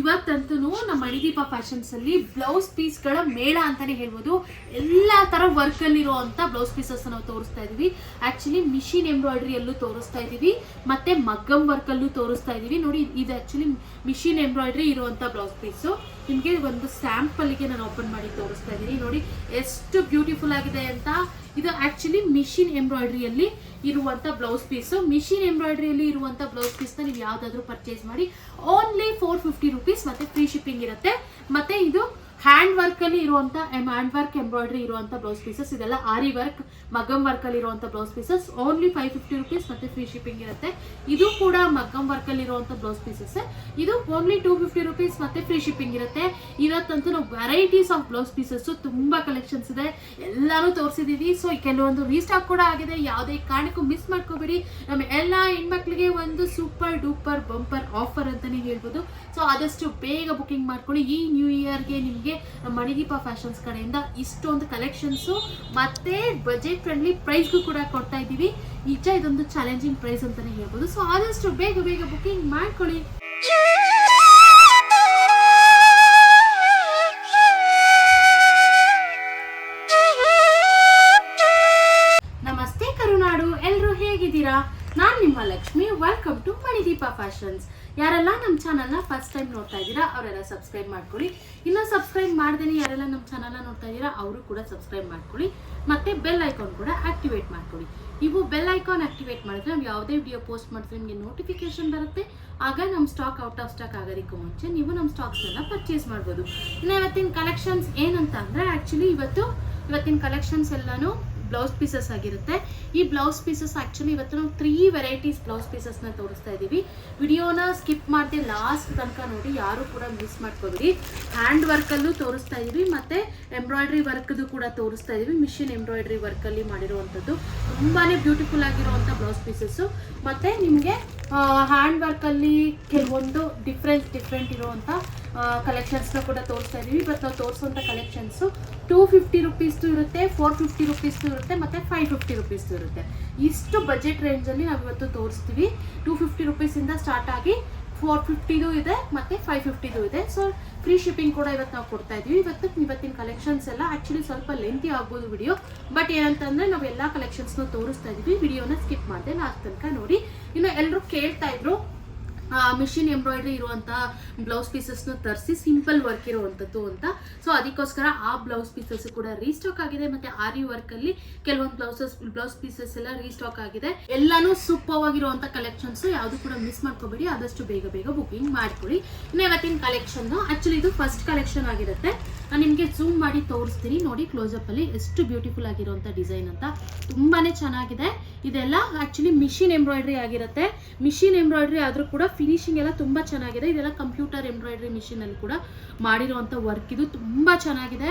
ಇವತ್ತಂತೂ ನಮ್ಮ ಮಣಿದೀಪ ಫ್ಯಾಷನ್ಸ್ ಅಲ್ಲಿ ಬ್ಲೌಸ್ ಪೀಸ್ಗಳ ಮೇಳ ಅಂತಾನೆ ಹೇಳ್ಬೋದು. ಎಲ್ಲ ತರ ವರ್ಕ್ ಇರುವಂತ ಬ್ಲೌಸ್ ಪೀಸಸ್ ನಾವು ತೋರಿಸ್ತಾ ಇದೀವಿ. ಆಕ್ಚುಲಿ ಮಿಷಿನ್ ಎಂಬ್ರಾಯ್ಡ್ರಿ ಅಲ್ಲೂ ತೋರಿಸ್ತಾ ಇದೀವಿ. ಮತ್ತೆ ಮಗ್ಗಮ್ ವರ್ಕ್ ಅಲ್ಲೂ ತೋರಿಸ್ತಾ ಇದೀವಿ. ನೋಡಿ, ಇದು ಆಕ್ಚುಲಿ ಮಿಷಿನ್ ಎಂಬ್ರಾಯ್ಡ್ರಿ ಇರುವಂತ ಬ್ಲೌಸ್ ಪೀಸು ನಿಮಗೆ ಒಂದು ಸ್ಯಾಂಪಲ್ಗೆ ನಾನು ಓಪನ್ ಮಾಡಿ ತೋರಿಸ್ತಾ ಇದೀನಿ. ನೋಡಿ, ಎಷ್ಟು ಬ್ಯೂಟಿಫುಲ್ ಆಗಿದೆ ಅಂತ. ಇದು ಆಕ್ಚುಲಿ ಮಿಷಿನ್ ಎಂಬ್ರಾಯ್ಡ್ರಿಯಲ್ಲಿ ಇರುವಂತ ಬ್ಲೌಸ್ ಪೀಸು ಮಿಷಿನ್ ಎಂಬ್ರಾಯ್ಡ್ರಿಯಲ್ಲಿ ಇರುವಂತ ಬ್ಲೌಸ್ ಪೀಸ್ನ ನೀವು ಯಾವ್ದಾದ್ರು ಪರ್ಚೇಸ್ ಮಾಡಿ ಓನ್ಲಿ ಫೋರ್ ಫಿಫ್ಟಿ ರುಪೀಸ್ ಮತ್ತೆ ಫ್ರೀ ಶಿಪ್ಪಿಂಗ್ ಇರುತ್ತೆ. ಮತ್ತೆ ಇದು ಹ್ಯಾಂಡ್ ವರ್ಕ್ ಅಲ್ಲಿ ಇರುವಂತ ಹ್ಯಾಂಡ್ ವರ್ಕ್ ಎಂಬ್ರಾಯ್ಡ್ರಿ ಇರುವಂತ ಬ್ಲೌಸ್ ಪೀಸಸ್, ಇದೆಲ್ಲ ಆರಿ ವರ್ಕ್ ಮಗಮ್ ವರ್ಕ್ ಅಲ್ಲಿ ಇರುವಂತ blouse pieces, only five fifty rupees ಮತ್ತೆ ಫ್ರೀ ಶಿಪ್ಪಿಂಗ್ ಇರುತ್ತೆ. ಇದು ಕೂಡ ಮಗಮ್ ವರ್ಕ್ ಅಲ್ಲಿ ಇರುವಂತ ಬ್ಲೌಸ್ ಪೀಸಸ್. ಇದು ಓನ್ಲಿ ಟೂ ಫಿಫ್ಟಿ ರುಪೀಸ್ ಮತ್ತೆ ಫ್ರೀ ಶಿಪ್ಪಿಂಗ್ ಇರುತ್ತೆ. ಇವತ್ತಂತೂ ನಾವು ವೆರೈಟೀಸ್ ಆಫ್ ಬ್ಲೌಸ್ ಪೀಸಸ್ ತುಂಬಾ ಕಲೆಕ್ಷನ್ಸ್ ಇದೆ. ಎಲ್ಲಾನು ತೋರಿಸಿದೀವಿ. ಸೊ ಕೆಲವೊಂದು ರೀಸ್ಟಾಕ್ ಕೂಡ ಆಗಿದೆ. ಯಾವುದೇ ಕಾರಣಕ್ಕೂ ಮಿಸ್ ಮಾಡ್ಕೋಬೇಡಿ. ನಮ್ಮ ಎಲ್ಲ ಹೆಣ್ಮಕ್ಳಿಗೆ ಒಂದು ಸೂಪರ್ ಡೂಪರ್ ಬಂಪರ್ ಆಫರ್ ಅಂತಾನೆ ಹೇಳ್ಬೋದು. ಸೊ ಆದಷ್ಟು ಬೇಗ ಬುಕಿಂಗ್ ಮಾಡ್ಕೊಳ್ಳಿ. ಈ ನ್ಯೂ ಇಯರ್ಗೆ ನಿಮಗೆ ನಮ್ಮ ಮಣಿದೀಪ ಫ್ಯಾಷನ್ಸ್ ಕಡೆಯಿಂದ ಇಷ್ಟೊಂದು ಕಲೆಕ್ಷನ್ಸು ಮತ್ತೆ ಬಜೆಟ್ ಫ್ರೆಂಡ್ಲಿ ಪ್ರೈಸ್ಗೂ ಕೂಡ ಕೊಡ್ತಾ ಇದ್ದೀವಿ. ನಿಜ ಇದೊಂದು ಚಾಲೆಂಜಿಂಗ್ ಪ್ರೈಸ್ ಅಂತಾನೆ ಹೇಳ್ಬೋದು. ಸೊ ಆದಷ್ಟು ಬೇಗ ಬೇಗ ಬುಕಿಂಗ್ ಮಾಡ್ಕೊಳ್ಳಿ. ನಮಸ್ತೆ ಕರುನಾಡು ಎಲ್ಲರೂ ಹೇಗಿದ್ದೀರಾ? ನಾನು ನಿಮ್ಮ Lakshmi welcome to Manideepa fashions ಯಾರೆಲ್ಲ ನಮ್ಮ ಚಾನಲ್ನ ಫಸ್ಟ್ ಟೈಮ್ ನೋಡ್ತಾ ಇದ್ದೀರಾ, ಅವರೆಲ್ಲ ಸಬ್ಸ್ಕ್ರೈಬ್ ಮಾಡ್ಕೊಳ್ಳಿ. ಇನ್ನೂ ಸಬ್ಸ್ಕ್ರೈಬ್ ಮಾಡ್ದೇನೆ ಯಾರೆಲ್ಲ ನಮ್ಮ ಚಾನಲ್ನ ನೋಡ್ತಾ ಇದ್ದೀರಾ, ಅವರು ಕೂಡ ಸಬ್ಸ್ಕ್ರೈಬ್ ಮಾಡ್ಕೊಳ್ಳಿ. ಮತ್ತು ಬೆಲ್ ಐಕಾನ್ ಕೂಡ ಆಕ್ಟಿವೇಟ್ ಮಾಡ್ಕೊಳ್ಳಿ. ನೀವು ಬೆಲ್ ಐಕಾನ್ ಆಕ್ಟಿವೇಟ್ ಮಾಡಿದ್ರೆ ನಾವು ಯಾವುದೇ ವಿಡಿಯೋ ಪೋಸ್ಟ್ ಮಾಡಿದ್ರೆ ನಿಮಗೆ ನೋಟಿಫಿಕೇಶನ್ ಬರುತ್ತೆ. ಆಗ ನಮ್ಮ ಸ್ಟಾಕ್ ಔಟ್ ಆಫ್ ಸ್ಟಾಕ್ ಆಗೋದಕ್ಕೂ ಮುಂಚೆ ನೀವು ನಮ್ಮ ಸ್ಟಾಕ್ಸ್ನೆಲ್ಲ ಪರ್ಚೇಸ್ ಮಾಡ್ಬೋದು. ಇನ್ನು ಇವತ್ತಿನ ಕಲೆಕ್ಷನ್ಸ್ ಏನಂತ ಅಂದರೆ ಆ್ಯಕ್ಚುಲಿ ಇವತ್ತು, ಇವತ್ತಿನ ಕಲೆಕ್ಷನ್ಸ್ ಎಲ್ಲಾನು ಬ್ಲೌಸ್ ಪೀಸಸ್ ಆಗಿರುತ್ತೆ. ಈ ಬ್ಲೌಸ್ ಪೀಸಸ್ ಆ್ಯಕ್ಚುಲಿ ಇವತ್ತು ನಾವು ತ್ರೀ ವೆರೈಟೀಸ್ ಬ್ಲೌಸ್ ಪೀಸಸ್ನ ತೋರಿಸ್ತಾ ಇದ್ದೀವಿ. ವಿಡಿಯೋನ ಸ್ಕಿಪ್ ಮಾಡದೆ ಲಾಸ್ಟ್ ತನಕ ನೋಡಿ, ಯಾರು ಕೂಡ ಮಿಸ್ ಮಾಡ್ಕೋಬೇಡಿ. ಹ್ಯಾಂಡ್ ವರ್ಕಲ್ಲೂ ತೋರಿಸ್ತಾ ಇದ್ದೀವಿ, ಮತ್ತು ಎಂಬ್ರಾಯ್ಡ್ರಿ ವರ್ಕ್ದು ಕೂಡ ತೋರಿಸ್ತಾ ಇದ್ದೀವಿ. ಮಿಷಿನ್ ಎಂಬ್ರಾಯ್ಡ್ರಿ ವರ್ಕಲ್ಲಿ ಮಾಡಿರುವಂಥದ್ದು. ತುಂಬಾ ಬ್ಯೂಟಿಫುಲ್ ಆಗಿರುವಂಥ ಬ್ಲೌಸ್ ಪೀಸಸ್ಸು ಮತ್ತು ನಿಮಗೆ ಹ್ಯಾಂಡ್ ವರ್ಕಲ್ಲಿ ಕೆಲವೊಂದು ಡಿಫ್ರೆಂಟ್ ಡಿಫ್ರೆಂಟ್ ಇರುವಂಥ ಕಲೆಕ್ಷನ್ಸ್ನ ಕೂಡ ತೋರಿಸ್ತಾ ಇದ್ದೀವಿ ಇವತ್ತು ನಾವು ತೋರಿಸುವಂಥ ಕಲೆಕ್ಷನ್ಸು ಟೂ ಫಿಫ್ಟಿ ರುಪೀಸ್ದು ಇರುತ್ತೆ ಫೋರ್ ಫಿಫ್ಟಿ ರುಪೀಸ್ದು ಇರುತ್ತೆ, ಮತ್ತು ಫೈವ್ ಫಿಫ್ಟಿ ರುಪೀಸ್ದು ಇರುತ್ತೆ. ಇಷ್ಟು ಬಜೆಟ್ ರೇಂಜಲ್ಲಿ ನಾವು ಇವತ್ತು ತೋರಿಸ್ತೀವಿ. ಟೂ ಫಿಫ್ಟಿ ರುಪೀಸಿಂದ ಸ್ಟಾರ್ಟ್ ಆಗಿ ಫೋರ್ ಫಿಫ್ಟಿದು ಇದೆ, ಮತ್ತು ಫೈವ್ ಫಿಫ್ಟಿದು ಇದೆ. ಸೊ ಫ್ರೀ ಶಿಪ್ಪಿಂಗ್ ಕೂಡ ಇವತ್ತು ನಾವು ಕೊಡ್ತಾ ಇದೀವಿ. ಇವತ್ತು ಇವತ್ತಿನ ಕಲೆಕ್ಷನ್ಸ್ ಎಲ್ಲ ಆ್ಯಕ್ಚುಲಿ ಸ್ವಲ್ಪ ಲೆಂತಿ ಆಗ್ಬೋದು ವಿಡಿಯೋ ಬಟ್ ಏನಂತಂದರೆ ನಾವು ಎಲ್ಲ ಕಲೆಕ್ಷನ್ಸ್ನ ತೋರಿಸ್ತಾ ಇದೀವಿ. ವಿಡಿಯೋನ ಸ್ಕಿಪ್ ಮಾಡಿದೆ ಲಾಸ್ಟ್ ತನಕ ನೋಡಿ. ಇನ್ನು ಎಲ್ಲರೂ ಕೇಳ್ತಾ ಇದ್ರು ಮಿಷಿನ್ ಎಂಬ್ರಾಯ್ಡ್ರಿ ಇರುವಂತಹ ಬ್ಲೌಸ್ ಪೀಸಸ್ನ ತರಿಸಿ ಸಿಂಪಲ್ ವರ್ಕ್ ಇರುವಂಥದ್ದು ಅಂತ. ಸೊ ಅದಕ್ಕೋಸ್ಕರ ಆ ಬ್ಲೌಸ್ ಪೀಸಸ್ ಕೂಡ ರೀಸ್ಟಾಕ್ ಆಗಿದೆ. ಮತ್ತೆ ಆರಿ ವರ್ಕಲ್ಲಿ ಕೆಲವೊಂದು ಬ್ಲೌಸಸ್ ಬ್ಲೌಸ್ ಪೀಸಸ್ ಎಲ್ಲ ರೀಸ್ಟಾಕ್ ಆಗಿದೆ. ಎಲ್ಲಾನು ಸೂಪರ್ ಆಗಿರುವಂಥ ಕಲೆಕ್ಷನ್ಸ್ ಯಾವುದು ಕೂಡ ಮಿಸ್ ಮಾಡ್ಕೋಬೇಡಿ. ಆದಷ್ಟು ಬೇಗ ಬೇಗ ಬುಕಿಂಗ್ ಮಾಡ್ಕೊಳ್ಳಿ. ಇನ್ನು ಇವತ್ತಿನ ಕಲೆಕ್ಷನ್ ಆಕ್ಚುಲಿ ಇದು ಫಸ್ಟ್ ಕಲೆಕ್ಷನ್ ಆಗಿರುತ್ತೆ. ನಾನು ನಿಮಗೆ ಝೂಮ್ ಮಾಡಿ ತೋರಿಸ್ತೀನಿ. ನೋಡಿ ಕ್ಲೋಸಪ್ ಅಲ್ಲಿ ಎಷ್ಟು ಬ್ಯೂಟಿಫುಲ್ ಆಗಿರುವಂಥ ಡಿಸೈನ್ ಅಂತ. ತುಂಬಾನೇ ಚೆನ್ನಾಗಿದೆ. ಇದೆಲ್ಲ ಆಕ್ಚುಲಿ ಮಿಷಿನ್ ಎಂಬ್ರಾಯ್ಡ್ರಿ ಆಗಿರುತ್ತೆ. ಮಿಷಿನ್ ಎಂಬ್ರಾಯ್ಡ್ರಿ ಆದರೂ ಕೂಡ ಫಿನಿಶಿಂಗ್ ಎಲ್ಲ ತುಂಬ ಚೆನ್ನಾಗಿದೆ. ಇದೆಲ್ಲ ಕಂಪ್ಯೂಟರ್ ಎಂಬ್ರಾಯ್ಡ್ರಿ ಮಿಷಿನಲ್ಲಿ ಕೂಡ ಮಾಡಿರುವಂಥ ವರ್ಕ್ ಇದು ತುಂಬ ಚೆನ್ನಾಗಿದೆ.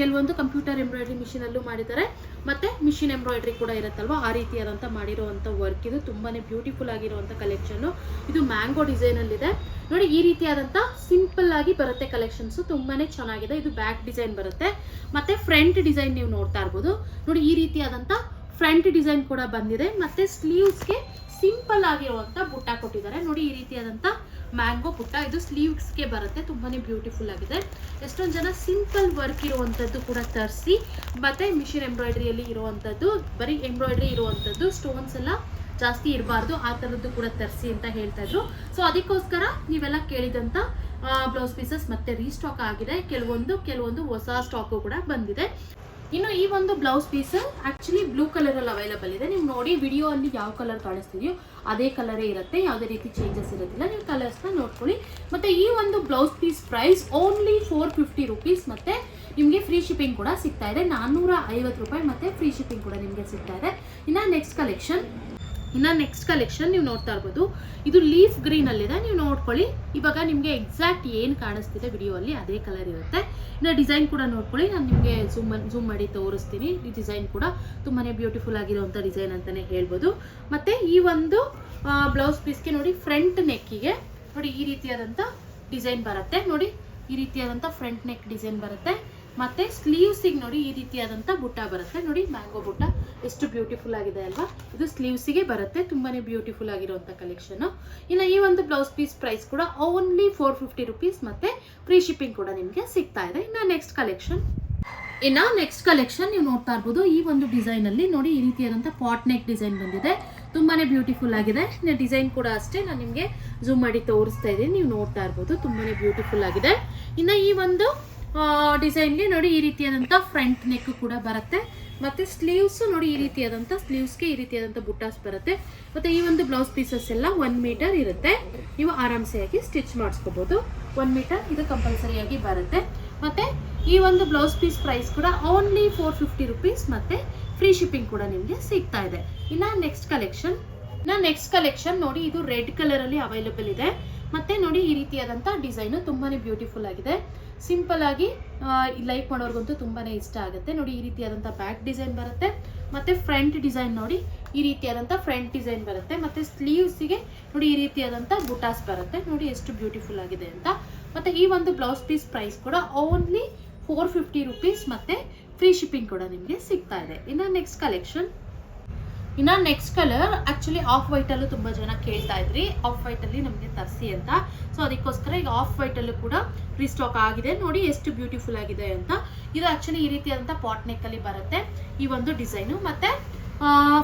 ಕೆಲವೊಂದು ಕಂಪ್ಯೂಟರ್ ಎಂಬ್ರಾಯ್ಡ್ರಿ ಮಿಷಿನಲ್ಲೂ ಮಾಡಿದ್ದಾರೆ. ಮತ್ತೆ ಮಿಷಿನ್ ಎಂಬ್ರಾಯ್ಡ್ರಿ ಕೂಡ ಇರುತ್ತಲ್ವ? ಆ ರೀತಿಯಾದಂಥ ಮಾಡಿರುವಂಥ ವರ್ಕ್ ಇದು ತುಂಬಾನೇ ಬ್ಯೂಟಿಫುಲ್ ಆಗಿರುವಂಥ ಕಲೆಕ್ಷನ್ನು ಇದು ಮ್ಯಾಂಗೋ ಡಿಸೈನಲ್ಲಿದೆ ನೋಡಿ, ಈ ರೀತಿಯಾದಂಥ ಸಿಂಪಲ್ ಆಗಿ ಬರುತ್ತೆ ಕಲೆಕ್ಷನ್ಸು ತುಂಬಾನೇ ಚೆನ್ನಾಗಿದೆ. ಇದು ಬ್ಯಾಕ್ ಡಿಸೈನ್ ಬರುತ್ತೆ. ಮತ್ತೆ ಫ್ರಂಟ್ ಡಿಸೈನ್ ನೀವು ನೋಡ್ತಾ ಇರ್ಬೋದು. ನೋಡಿ, ಈ ರೀತಿಯಾದಂಥ ಫ್ರಂಟ್ ಡಿಸೈನ್ ಕೂಡ ಬಂದಿದೆ. ಮತ್ತೆ ಸ್ಲೀವ್ಸ್ಗೆ ಸಿಂಪಲ್ ಆಗಿರುವಂಥ ಬುಟ್ಟ ಕೊಟ್ಟಿದ್ದಾರೆ. ನೋಡಿ ಈ ರೀತಿಯಾದಂಥ ಮ್ಯಾಂಗೋ ಪುಟ್ಟ ಇದು ಸ್ಲೀವ್ಸ್ಗೆ ಬರುತ್ತೆ. ತುಂಬಾನೇ ಬ್ಯೂಟಿಫುಲ್ ಆಗಿದೆ. ಎಷ್ಟೊಂದು ಜನ ಸಿಂಪಲ್ ವರ್ಕ್ ಇರುವಂಥದ್ದು ಕೂಡ ತರಿಸಿ, ಮತ್ತೆ ಮಿಷಿನ್ ಎಂಬ್ರಾಯ್ಡ್ರಿಯಲ್ಲಿ ಇರುವಂಥದ್ದು ಬರೀ ಎಂಬ್ರಾಯ್ಡ್ರಿ ಇರುವಂಥದ್ದು ಸ್ಟೋನ್ಸ್ ಎಲ್ಲ ಜಾಸ್ತಿ ಇರಬಾರ್ದು. ಆ ಥರದ್ದು ಕೂಡ ತರಿಸಿ ಅಂತ ಹೇಳ್ತಾ ಇದ್ರು. ಸೊ ಅದಕ್ಕೋಸ್ಕರ ನೀವೆಲ್ಲ ಕೇಳಿದಂಥ ಬ್ಲೌಸ್ ಪೀಸಸ್ ಮತ್ತೆ ರೀಸ್ಟಾಕ್ ಆಗಿದೆ. ಕೆಲವೊಂದು ಕೆಲವೊಂದು ಹೊಸ ಸ್ಟಾಕು ಕೂಡ ಬಂದಿದೆ. ಇನ್ನು ಈ ಒಂದು blouse piece actually blue colour ಅಲ್ಲಿ ಅವೈಲಬಲ್ ಇದೆ. ನೀವು ನೋಡಿ ವಿಡಿಯೋ ಅಲ್ಲಿ ಯಾವ ಕಲರ್ ಕಾಣಿಸ್ತಿದೆಯೋ ಅದೇ ಕಲರೇ ಇರುತ್ತೆ. ಯಾವುದೇ ರೀತಿ ಚೇಂಜಸ್ ಇರೋದಿಲ್ಲ ನೀವು ಕಲರ್ಸ್ನ ನೋಡ್ಕೊಳ್ಳಿ. ಮತ್ತೆ ಈ ಒಂದು blouse piece price only four fifty rupees ಮತ್ತೆ ನಿಮಗೆ ಫ್ರೀ ಶಿಪ್ಪಿಂಗ್ ಕೂಡ ಸಿಗ್ತಾ ಇದೆ. ನಾನ್ನೂರ ಐವತ್ತು ರೂಪಾಯಿ ಮತ್ತೆ ಫ್ರೀ ಶಿಪ್ಪಿಂಗ್ ಕೂಡ ನಿಮಗೆ ಸಿಗ್ತಾ ಇದೆ. ಇನ್ನು ನೆಕ್ಸ್ಟ್ ಕಲೆಕ್ಷನ್ ಇನ್ನು ನೆಕ್ಸ್ಟ್ ಕಲೆಕ್ಷನ್ ನೀವು ನೋಡ್ತಾ ಇರ್ಬೋದು. ಇದು ಲೀಫ್ ಗ್ರೀನ್ ಅಲ್ಲಿದೆ, ನೀವು ನೋಡ್ಕೊಳ್ಳಿ. ಇವಾಗ ನಿಮಗೆ ಎಕ್ಸಾಕ್ಟ್ ಏನು ಕಾಣಿಸ್ತಿದೆ ವಿಡಿಯೋ ಅಲ್ಲಿ, ಅದೇ ಕಲರ್ ಇರುತ್ತೆ. ಇನ್ನು ಡಿಸೈನ್ ಕೂಡ ನೋಡ್ಕೊಳ್ಳಿ, ನಾನು ನಿಮಗೆ ಝೂಮ್ ಝೂಮ್ ಮಾಡಿ ತೋರಿಸ್ತೀನಿ. ಈ ಡಿಸೈನ್ ಕೂಡ ತುಂಬಾನೇ ಬ್ಯೂಟಿಫುಲ್ ಆಗಿರುವಂಥ ಡಿಸೈನ್ ಅಂತಾನೆ ಹೇಳ್ಬೋದು. ಮತ್ತೆ ಈ ಒಂದು ಬ್ಲೌಸ್ ಪೀಸ್ಗೆ ನೋಡಿ ಫ್ರಂಟ್ ನೆಕ್ಕಿಗೆ ನೋಡಿ ಈ ರೀತಿಯಾದಂಥ ಡಿಸೈನ್ ಬರುತ್ತೆ. ನೋಡಿ ಈ ರೀತಿಯಾದಂಥ ಫ್ರಂಟ್ ನೆಕ್ ಡಿಸೈನ್ ಬರುತ್ತೆ. ಮತ್ತೆ ಸ್ಲೀವ್ಸಿಗೆ ನೋಡಿ ಈ ರೀತಿಯಾದಂಥ ಬುಟ್ಟ ಬರುತ್ತೆ. ನೋಡಿ ಮ್ಯಾಂಗೋ ಬುಟ್ಟ ಎಷ್ಟು ಬ್ಯೂಟಿಫುಲ್ ಆಗಿದೆ ಅಲ್ವಾ? ಇದು ಸ್ಲೀವ್ಸಿಗೆ ಬರುತ್ತೆ. ತುಂಬಾನೇ ಬ್ಯೂಟಿಫುಲ್ ಆಗಿರುವಂಥ ಕಲೆಕ್ಷನ್ ಇನ್ನು ಈ ಒಂದು ಬ್ಲೌಸ್ ಪೀಸ್ ಪ್ರೈಸ್ ಕೂಡ ಓನ್ಲಿ ಫೋರ್ ಫಿಫ್ಟಿ ರುಪೀಸ್ ಮತ್ತೆ ಫ್ರೀ ಶಿಪ್ಪಿಂಗ್ ಕೂಡ ನಿಮಗೆ ಸಿಗ್ತಾ ಇದೆ. ಇನ್ನು ನೆಕ್ಸ್ಟ್ ಕಲೆಕ್ಷನ್ ಇನ್ನು ನೆಕ್ಸ್ಟ್ ಕಲೆಕ್ಷನ್ ನೀವು ನೋಡ್ತಾ ಇರ್ಬೋದು, ಈ ಒಂದು ಡಿಸೈನ್ ಅಲ್ಲಿ ನೋಡಿ ಈ ರೀತಿಯಾದಂಥ ಪಾಟ್ ನೆಕ್ ಡಿಸೈನ್ ಬಂದಿದೆ. ತುಂಬಾನೇ ಬ್ಯೂಟಿಫುಲ್ ಆಗಿದೆ. ಡಿಸೈನ್ ಕೂಡ ಅಷ್ಟೇ ನಾನು ನಿಮಗೆ ಝೂಮ್ ಮಾಡಿ ತೋರಿಸ್ತಾ ಇದ್ದೀನಿ. ನೀವು ನೋಡ್ತಾ ಇರ್ಬೋದು, ತುಂಬಾನೇ ಬ್ಯೂಟಿಫುಲ್ ಆಗಿದೆ. ಇನ್ನು ಈ ಒಂದು ಡಿಸೈನ್ಗೆ ನೋಡಿ ಈ ರೀತಿಯಾದಂಥ ಫ್ರಂಟ್ ನೆಕ್ ಕೂಡ ಬರುತ್ತೆ. ಮತ್ತೆ ಸ್ಲೀವ್ಸ್ ನೋಡಿ ಈ ರೀತಿಯಾದಂಥ ಸ್ಲೀವ್ಸ್ಗೆ ಈ ರೀತಿಯಾದಂಥ ಬುಟ್ಟಾಸ್ ಬರುತ್ತೆ. ಮತ್ತೆ ಈ ಒಂದು ಬ್ಲೌಸ್ ಪೀಸಸ್ ಎಲ್ಲ ಒನ್ ಮೀಟರ್ ಇರುತ್ತೆ. ನೀವು ಆರಾಮ್ಸೆಯಾಗಿ ಸ್ಟಿಚ್ ಮಾಡಿಸ್ಕೋಬಹುದು ಒನ್ ಮೀಟರ್ ಇದು ಕಂಪಲ್ಸರಿಯಾಗಿ ಬರುತ್ತೆ. ಮತ್ತೆ ಈ ಒಂದು ಬ್ಲೌಸ್ ಪೀಸ್ ಪ್ರೈಸ್ ಕೂಡ ಓನ್ಲಿ ಫೋರ್ ಫಿಫ್ಟಿ ರುಪೀಸ್ ಮತ್ತೆ ಫ್ರೀ ಶಿಪ್ಪಿಂಗ್ ಕೂಡ ನಿಮಗೆ ಸಿಗ್ತಾ ಇದೆ. ಇನ್ನ ನೆಕ್ಸ್ಟ್ ಕಲೆಕ್ಷನ್ ಇನ್ನು ನೆಕ್ಸ್ಟ್ ಕಲೆಕ್ಷನ್ ನೋಡಿ ಇದು ರೆಡ್ ಕಲರ್ ಅಲ್ಲಿ ಅವೈಲೇಬಲ್ ಇದೆ. ಮತ್ತೆ ನೋಡಿ ಈ ರೀತಿಯಾದಂಥ ಡಿಸೈನ್ ತುಂಬಾನೇ ಬ್ಯೂಟಿಫುಲ್ ಆಗಿದೆ. ಸಿಂಪಲ್ ಆಗಿ ಲೈಕ್ ಮಾಡೋರ್ಗಂತೂ ತುಂಬಾನೇ ಇಷ್ಟ ಆಗುತ್ತೆ. ನೋಡಿ ಈ ರೀತಿಯಾದಂಥ ಬ್ಯಾಕ್ ಡಿಸೈನ್ ಬರುತ್ತೆ. ಮತ್ತೆ ಫ್ರಂಟ್ ಡಿಸೈನ್ ನೋಡಿ ಈ ರೀತಿಯಾದಂಥ ಫ್ರಂಟ್ ಡಿಸೈನ್ ಬರುತ್ತೆ. ಮತ್ತೆ ಸ್ಲೀವ್ಸಿಗೆ ನೋಡಿ ಈ ರೀತಿಯಾದಂಥ ಬುಟಾಸ್ ಬರುತ್ತೆ. ನೋಡಿ ಎಷ್ಟು ಬ್ಯೂಟಿಫುಲ್ ಆಗಿದೆ ಅಂತ. ಮತ್ತೆ ಈ ಒಂದು ಬ್ಲೌಸ್ ಪೀಸ್ ಪ್ರೈಸ್ ಕೂಡ ಓನ್ಲಿ ಫೋರ್ ಫಿಫ್ಟಿ ರುಪೀಸ್ ಮತ್ತೆ ಫ್ರೀ ಶಿಪ್ಪಿಂಗ್ ಕೂಡ ನಿಮಗೆ ಸಿಗ್ತಾ ಇದೆ. ಇನ್ನು ನೆಕ್ಸ್ಟ್ ಕಲೆಕ್ಷನ್ ಇನ್ನ next colour actually off white ಅಲ್ಲೂ ತುಂಬಾ ಜನ ಕೇಳ್ತಾ ಇದ್ರಿ. ಆಫ್ ವೈಟ್ ಅಲ್ಲಿ ನಮಗೆ ತರಿಸಿ ಅಂತ. ಸೊ ಅದಕ್ಕೋಸ್ಕರ ಈಗ ಆಫ್ ವೈಟ್ ಅಲ್ಲೂ ಕೂಡ ರೀಸ್ಟಾಕ್ ಆಗಿದೆ. ನೋಡಿ ಎಷ್ಟು ಬ್ಯೂಟಿಫುಲ್ ಆಗಿದೆ ಅಂತ. ಇದು ಆ್ಯಕ್ಚುಲಿ ಈ ರೀತಿಯಾದಂಥ ಪಾಟ್ ನೆಕ್ ಅಲ್ಲಿ ಬರುತ್ತೆ. ಈ ಒಂದು ಡಿಸೈನು ಮತ್ತೆ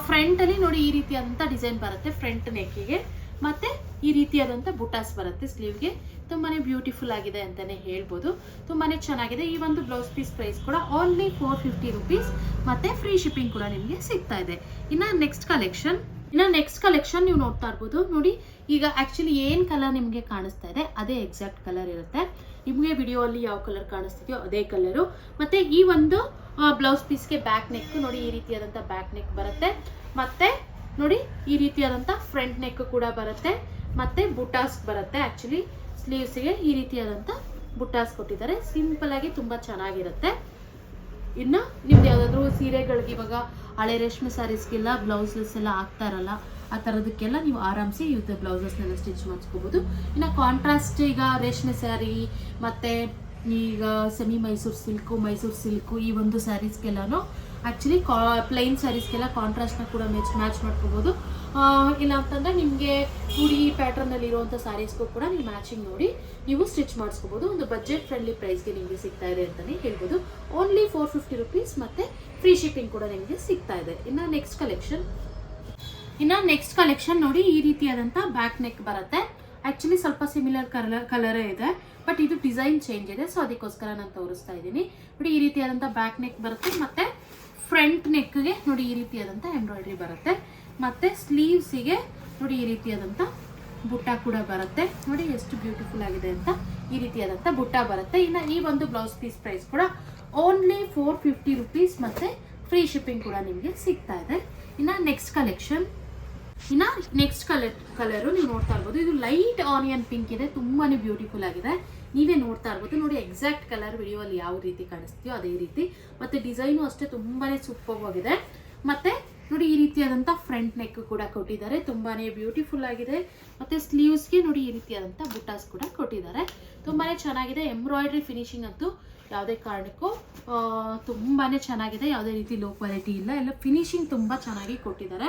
ಫ್ರಂಟ್ ಅಲ್ಲಿ ನೋಡಿ ಈ ರೀತಿಯಾದಂಥ ಡಿಸೈನ್ ಬರುತ್ತೆ ಫ್ರಂಟ್ ನೆಕ್ಕಿಗೆ ಮತ್ತೆ ಈ ರೀತಿಯಾದಂಥ ಬುಟಾಸ್ ಬರುತ್ತೆ ಸ್ಲೀವ್ಗೆ. ತುಂಬಾ ಬ್ಯೂಟಿಫುಲ್ ಆಗಿದೆ ಅಂತಲೇ ಹೇಳ್ಬೋದು. ತುಂಬಾ ಚೆನ್ನಾಗಿದೆ. ಈ ಒಂದು ಬ್ಲೌಸ್ ಪೀಸ್ ಪ್ರೈಸ್ ಕೂಡ ಓನ್ಲಿ ಫೋರ್ ಫಿಫ್ಟಿ ರುಪೀಸ್. ಮತ್ತು ಫ್ರೀ ಶಿಪ್ಪಿಂಗ್ ಕೂಡ ನಿಮಗೆ ಸಿಗ್ತಾ ಇದೆ. ಇನ್ನು ನೆಕ್ಸ್ಟ್ ಕಲೆಕ್ಷನ್ ಇನ್ನು ನೆಕ್ಸ್ಟ್ ಕಲೆಕ್ಷನ್ ನೀವು ನೋಡ್ತಾ ಇರ್ಬೋದು. ನೋಡಿ, ಈಗ ಆ್ಯಕ್ಚುಲಿ ಏನು ಕಲರ್ ನಿಮಗೆ ಕಾಣಿಸ್ತಾ ಇದೆ, ಅದೇ ಎಕ್ಸಾಕ್ಟ್ ಕಲರ್ ಇರುತ್ತೆ. ನಿಮಗೆ ವಿಡಿಯೋಲ್ಲಿ ಯಾವ ಕಲರ್ ಕಾಣಿಸ್ತಿದೆಯೋ ಅದೇ ಕಲರು ಮತ್ತು ಈ ಒಂದು ಬ್ಲೌಸ್ ಪೀಸ್ಗೆ ಬ್ಯಾಕ್ ನೆಕ್ ನೋಡಿ ಈ ರೀತಿಯಾದಂಥ ಬ್ಯಾಕ್ ನೆಕ್ ಬರುತ್ತೆ. ಮತ್ತು, ನೋಡಿ, ಈ ರೀತಿಯಾದಂಥ ಫ್ರಂಟ್ ನೆಕ್ ಕೂಡ ಬರುತ್ತೆ. ಮತ್ತೆ ಬುಟಾಸ್ ಬರುತ್ತೆ. ಆಕ್ಚುಲಿ ಸ್ಲೀವ್ಸ್ಗೆ ಈ ರೀತಿಯಾದಂಥ ಬುಟಾಸ್ ಕೊಟ್ಟಿದ್ದಾರೆ. ಆಗಿ ತುಂಬಾ ಚೆನ್ನಾಗಿರುತ್ತೆ. ಇನ್ನು ನಿಮ್ದು ಯಾವುದಾದ್ರೂ ಸೀರೆಗಳಿಗೆ ಇವಾಗ ಹಳೆ ರೇಷ್ಮೆ ಸ್ಯಾರೀಸ್ಗೆಲ್ಲ ಬ್ಲೌಸಸ್ ಎಲ್ಲ ಆಗ್ತಾ ಇರಲ್ಲ, ಆ ಥರದಕ್ಕೆಲ್ಲ ನೀವು ಆರಾಮ್ಸೆ ಬ್ಲೌಸಸ್ ಬ್ಲೌಸಸ್ನೆಲ್ಲ ಸ್ಟಿಚ್ ಮಾಡಿಸ್ಕೋಬೋದು. ಇನ್ನು ಕಾಂಟ್ರಾಸ್ಟ್ ಈಗ ರೇಷ್ಮೆ ಸ್ಯಾರಿ ಮತ್ತು ಈಗ semi Mysore silk Mysore silk ಈ ಒಂದು ಸ್ಯಾರೀಸ್ಗೆಲ್ಲನೂ ಆ್ಯಕ್ಚುಲಿ ಕಾ ಪ್ಲೈನ್ ಸ್ಯಾರೀಸ್ಗೆಲ್ಲ ಕಾಂಟ್ರಾಸ್ಟ್ನ ಕೂಡ ಮ್ಯಾಚ್ ಮ್ಯಾಚ್ ಮಾಡ್ಕೋಬೋದು. ಇಲ್ಲ ಅಂತಂದರೆ ನಿಮಗೆ ಹುಡಿ ಪ್ಯಾಟ್ರನಲ್ಲಿ ಇರುವಂಥ ಸ್ಯಾರೀಸ್ಗೂ ಕೂಡ ನೀವು ಮ್ಯಾಚಿಂಗ್ ನೋಡಿ, ನೀವು ಸ್ಟಿಚ್ ಮಾಡಿಸ್ಕೋಬೋದು. ಒಂದು ಬಜೆಟ್ ಫ್ರೆಂಡ್ಲಿ ಪ್ರೈಸ್ಗೆ ನಿಮಗೆ ಸಿಗ್ತಾ ಇದೆ ಅಂತಲೇ ಹೇಳ್ಬೋದು. ಓನ್ಲಿ ಫೋರ್ ಫಿಫ್ಟಿ ರುಪೀಸ್ ಮತ್ತು ಫ್ರೀ ಶಿಪ್ಪಿಂಗ್ ಕೂಡ ನಿಮಗೆ ಸಿಗ್ತಾ ಇದೆ. ಇನ್ನು ನೆಕ್ಸ್ಟ್ ಕಲೆಕ್ಷನ್ ಇನ್ನು ನೆಕ್ಸ್ಟ್ ಕಲೆಕ್ಷನ್ ನೋಡಿ ಈ ರೀತಿಯಾದಂಥ ಬ್ಯಾಕ್ ನೆಕ್ ಬರುತ್ತೆ. ಆ್ಯಕ್ಚುಲಿ ಸ್ವಲ್ಪ ಸಿಮಿಲರ್ ಕಲರ್ ಕಲರೇ ಇದೆ ಬಟ್ ಇದು ಡಿಸೈನ್ ಚೇಂಜ್ ಇದೆ ಸೊ ಅದಕ್ಕೋಸ್ಕರ ನಾನು ತೋರಿಸ್ತಾ ಇದ್ದೀನಿ. ಬಟ್ ಈ ರೀತಿಯಾದಂಥ ಬ್ಯಾಕ್ ನೆಕ್ ಬರುತ್ತೆ, ಮತ್ತು ಫ್ರಂಟ್ ನೆಕ್ಗೆ ನೋಡಿ ಈ ರೀತಿಯಾದಂಥ ಎಂಬ್ರಾಯ್ಡ್ರಿ ಬರುತ್ತೆ. ಮತ್ತು ಸ್ಲೀವ್ಸಿಗೆ ನೋಡಿ ಈ ರೀತಿಯಾದಂಥ ಬುಟ್ಟ ಕೂಡ ಬರುತ್ತೆ. ನೋಡಿ ಎಷ್ಟು ಬ್ಯೂಟಿಫುಲ್ ಆಗಿದೆ ಅಂತ ಈ ರೀತಿಯಾದಂಥ ಬುಟ್ಟ ಬರುತ್ತೆ. ಇನ್ನು ಈ ಒಂದು ಬ್ಲೌಸ್ ಪೀಸ್ ಪ್ರೈಸ್ ಕೂಡ ಓನ್ಲಿ ಫೋರ್ ಫಿಫ್ಟಿ ರುಪೀಸ್ ಮತ್ತು ಫ್ರೀ ಶಿಪ್ಪಿಂಗ್ ಕೂಡ ನಿಮಗೆ ಸಿಗ್ತಾ ಇದೆ. ಇನ್ನು ನೆಕ್ಸ್ಟ್ ಕಲೆಕ್ಷನ್. ಇನ್ನ ನೆಕ್ಸ್ಟ್ ಕಲರ್ ಕಲರು ನೀವು ನೋಡ್ತಾ ಇರ್ಬೋದು. ಇದು ಲೈಟ್ ಆನಿಯನ್ ಪಿಂಕ್ ಇದೆ. ತುಂಬಾನೇ ಬ್ಯೂಟಿಫುಲ್ ಆಗಿದೆ. ನೀವೇ ನೋಡ್ತಾ ಇರ್ಬೋದು. ನೋಡಿ ಎಕ್ಸಾಕ್ಟ್ ಕಲರ್ ವಿಡಿಯೋ ಅಲ್ಲಿ ಯಾವ ರೀತಿ ಕಾಣಿಸ್ತೀಯೋ ಅದೇ ರೀತಿ. ಮತ್ತೆ ಡಿಸೈನು ಅಷ್ಟೇ ತುಂಬಾನೇ ಸೂಪರ್ ಆಗಿದೆ. ಮತ್ತೆ ನೋಡಿ ಈ ರೀತಿಯಾದಂಥ ಫ್ರಂಟ್ ನೆಕ್ ಕೂಡ ಕೊಟ್ಟಿದ್ದಾರೆ. ತುಂಬಾನೇ ಬ್ಯೂಟಿಫುಲ್ ಆಗಿದೆ. ಮತ್ತೆ ಸ್ಲೀವ್ಸ್ಗೆ ನೋಡಿ ಈ ರೀತಿಯಾದಂಥ ಬುಟಾಸ್ ಕೂಡ ಕೊಟ್ಟಿದ್ದಾರೆ. ತುಂಬಾನೇ ಚೆನ್ನಾಗಿದೆ. ಎಂಬ್ರಾಯ್ಡ್ರಿ ಫಿನಿಶಿಂಗ್ ಅಂತೂ ಯಾವುದೇ ಕಾರಣಕ್ಕೂ ತುಂಬಾ ಚೆನ್ನಾಗಿದೆ. ಯಾವುದೇ ರೀತಿ ಲೋ ಕ್ವಾಲಿಟಿ ಇಲ್ಲ. ಎಲ್ಲ ಫಿನಿಶಿಂಗ್ ತುಂಬ ಚೆನ್ನಾಗಿ ಕೊಟ್ಟಿದ್ದಾರೆ.